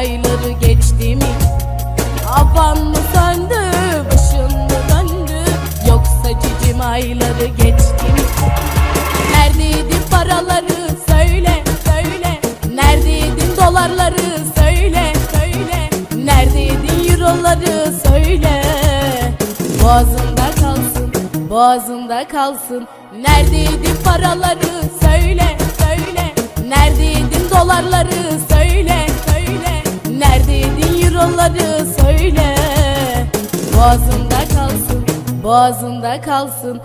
Ayları geçti mi? Havan mı söndü, başın mı döndü? Yoksa cicim ayları geçti mi? Neredeydi paraları söyle söyle Neredeydin dolarları söyle söyle Neredeydin euroları söyle Boğazında kalsın boğazında kalsın Neredeydin paraları söyle söyle Neredeydin dolarları Euroları söyle. Boğazında kalsın boğazında kalsın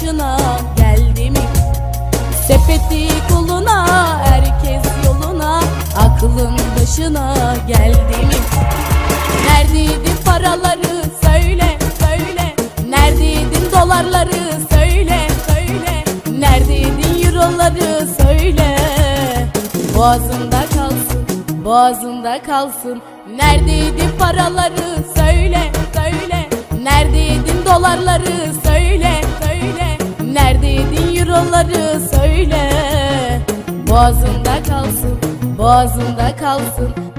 başına geldi mi? Sepeti koluna herkes yoluna Aklın başına geldi mi? Neredeydin paraları söyle söyle. Neredeydin dolarları söyle söyle. Neredeydin euroları söyle. Boğazında kalsın boğazında kalsın. Neredeydin paraları söyle söyle. Neredeydin dolarları Euroları söyle. Boğazında kalsın boğazında kalsın